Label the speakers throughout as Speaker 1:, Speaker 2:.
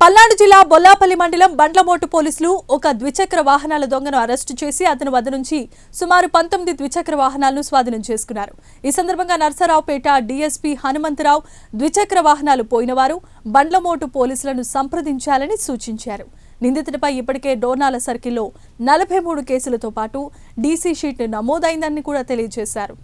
Speaker 1: పల్నాడు జిల్లా బొల్లాపల్లి మండలం బండ్లమోటు పోలీసులు ఒక ద్విచక్ర వాహనాల దొంగను అరెస్టు చేసి అతని వద్ద నుంచి సుమారు పంతొమ్మిది ద్విచక్ర వాహనాలను స్వాధీనం చేసుకున్నారు. ఈ సందర్భంగా నర్సరావుపేట డీఎస్పీ హనుమంతరావు ద్విచక్ర వాహనాలు పోయినవారు బండ్లమోటు పోలీసులను సంప్రదించాలని సూచించారు. నిందితుడిపై ఇప్పటికే డోర్నాల సర్కిల్లో నలభై మూడు కేసులతో పాటు డీసీ షీట్ నమోదైందని కూడా తెలియజేశారు.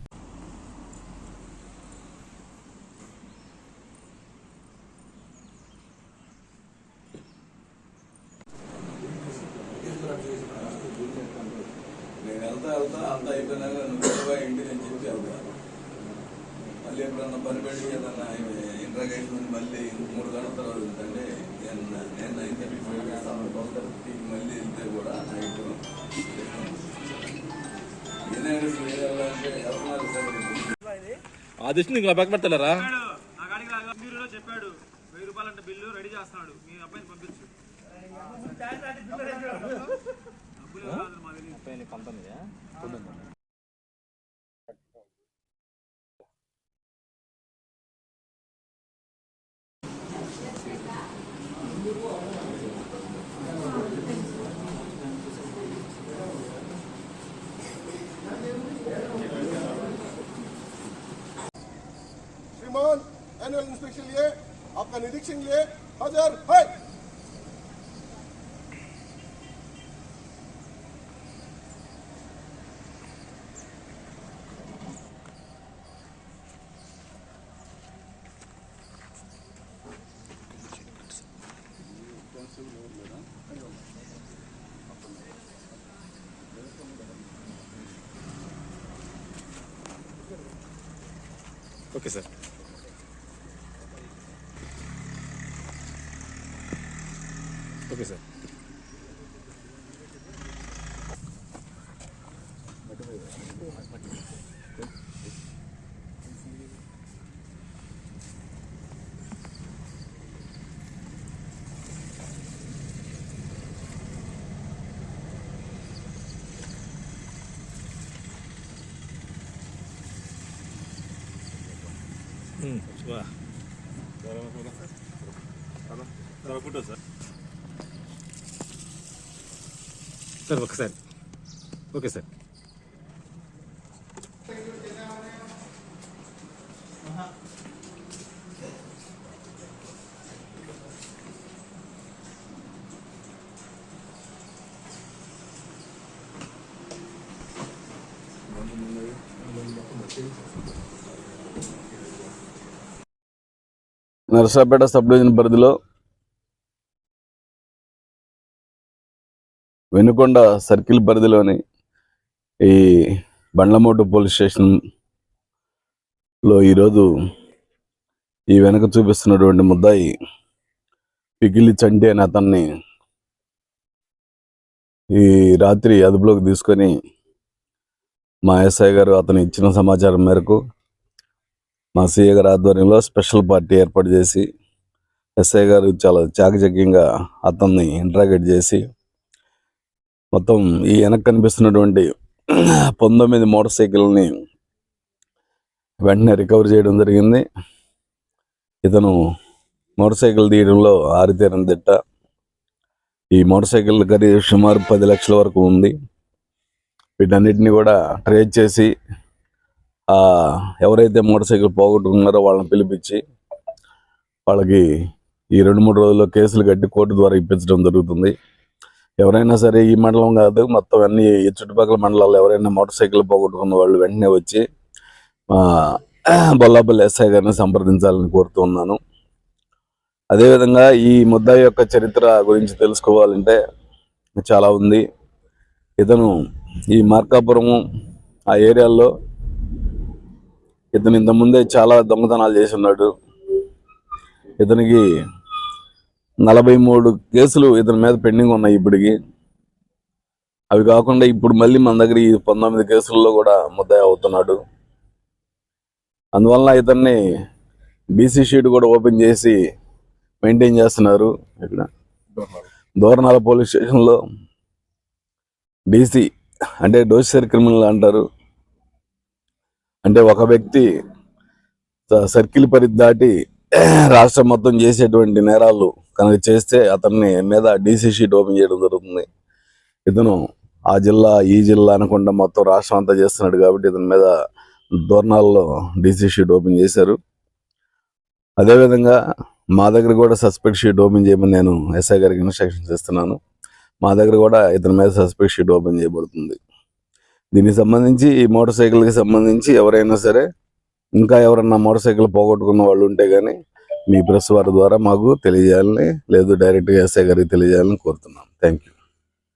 Speaker 2: వెళ్తా అంతా అయిపోయినాక నువ్వు వెళ్ళిపోయి ఇంటి నేను చెప్పి వెళ్తా మళ్ళీ ఎప్పుడన్నా పని పెట్టి ఏదన్నా ఇంట్రాగేషన్ ఉంది మళ్ళీ మూడు గంటల తర్వాత వెళ్తాంటే నేను నేను నైన్ థర్టీ ఫైవ్ థర్టీకి మళ్ళీ వెళ్తే కూడా నైట్
Speaker 3: ఆ దృష్టి నీకు పక్క పెడతారా
Speaker 4: చెప్పాడు. వెయ్యి రూపాయలంటే బిల్లు రెడీ చేస్తున్నాడు. మీ అబ్బాయిని పంపించు. ಇಲ್ಲಿ ಕಂಪನಿ ಇದೆ
Speaker 5: श्रीमान एनुअल इंस्पेक्शन लिए आपका निरीक्षण लिए हाजिर है
Speaker 3: ఓకే సార్ ఓకే సార్ వా సార్ సార్ ఒకసారి okay sir
Speaker 2: Narasapeta sub division పరిధిలో వెనుకొండ సర్కిల్ పరిధిలోని ఈ బండ్లమోటు పోలీస్ స్టేషన్లో ఈరోజు ఈ వెనక చూపిస్తున్నటువంటి ముద్దాయి పికిలి చంటి అనే అతన్ని ఈ రాత్రి అదుపులోకి తీసుకొని మా ఎస్ఐ గారు అతను ఇచ్చిన సమాచారం మేరకు మా సీఏ గారి ఆధ్వర్యంలో స్పెషల్ పార్టీ ఏర్పాటు చేసి ఎస్ఐ గారు చాలా చాకచక్యంగా అతన్ని ఇంట్రాగేట్ చేసి మొత్తం ఈ వెనక కనిపిస్తున్నటువంటి పంతొమ్మిది మోటార్ సైకిల్ని వెంటనే రికవర్ చేయడం జరిగింది. ఇతను మోటార్ సైకిల్ తీయడంలో ఆరితేరం తిట్ట ఈ మోటార్ సైకిల్ ఖరీదు సుమారు పది లక్షల వరకు ఉంది. వీటన్నిటిని కూడా ట్రేస్ చేసి ఎవరైతే మోటార్ సైకిల్ పోగొట్టుకున్నారో వాళ్ళని పిలిపించి వాళ్ళకి ఈ రెండు మూడు రోజుల్లో కేసులు కట్టి కోర్టు ద్వారా ఇప్పించడం జరుగుతుంది. ఎవరైనా సరే ఈ మండలం కాదు మొత్తం అన్ని ఈ చుట్టుపక్కల మండలాల్లో ఎవరైనా మోటార్ సైకిల్ పోగొట్టుకున్న వాళ్ళు వెంటనే వచ్చి బొల్లాపల్లి ఎస్ఐ గారిని సంప్రదించాలని కోరుతూ ఉన్నాను. అదేవిధంగా ఈ ముద్దాయి యొక్క చరిత్ర గురించి తెలుసుకోవాలంటే చాలా ఉంది. ఇతను ఈ మార్కాపురము ఆ ఏరియాల్లో ఇతను ఇంతకుముందే చాలా దొంగతనాలు చేసి ఉన్నాడు. ఇతనికి నలభై మూడు కేసులు ఇతని మీద పెండింగ్ ఉన్నాయి ఇప్పటికి. అవి కాకుండా ఇప్పుడు మళ్ళీ మన దగ్గర ఈ పంతొమ్మిది కేసుల్లో కూడా ముద్దాయి అవుతున్నాడు. అందువలన ఇతన్ని బీసీ షీట్ కూడా ఓపెన్ చేసి మెయింటైన్ చేస్తున్నారు. ఇక్కడ దోరణాల పోలీస్ స్టేషన్లో డీసీ అంటే డోసర్ క్రిమినల్ అంటారు. అంటే ఒక వ్యక్తి సర్కిల్ పరిధి దాటి రాష్ట్రం మొత్తం చేసేటువంటి నేరాలు కనుక చేస్తే అతన్ని మీద డీసీసీ ఓపెన్ చేయడం జరుగుతుంది. ఇతను ఆ జిల్లా ఈ జిల్లా అనకుండా మొత్తం రాష్ట్రం అంతా చేస్తున్నాడు కాబట్టి ఇతని మీద దోర్నాల్లో డీసీ షీట్ ఓపెన్ చేశారు. అదేవిధంగా మా దగ్గర కూడా సస్పెక్ట్ షీట్ ఓపెన్ చేయమని నేను ఎస్ఐ గారికి ఇన్స్ట్రక్షన్స్ ఇస్తున్నాను మా దగ్గర కూడా ఇతని మీద సస్పెక్ట్ షీట్ ఓపెన్ చేయబడుతుంది. దీనికి సంబంధించి ఈ మోటార్ సైకిల్కి సంబంధించి ఎవరైనా సరే ఇంకా ఎవరన్నా మోటార్ సైకిల్ పోగొట్టుకున్న వాళ్ళు ఉంటే కానీ మీ ప్రెస్ వారి ద్వారా మాకు తెలియజేయాలని లేదు డైరెక్ట్గా ఎస్ఐ గారికి తెలియజేయాలని కోరుతున్నాను థ్యాంక్ యూ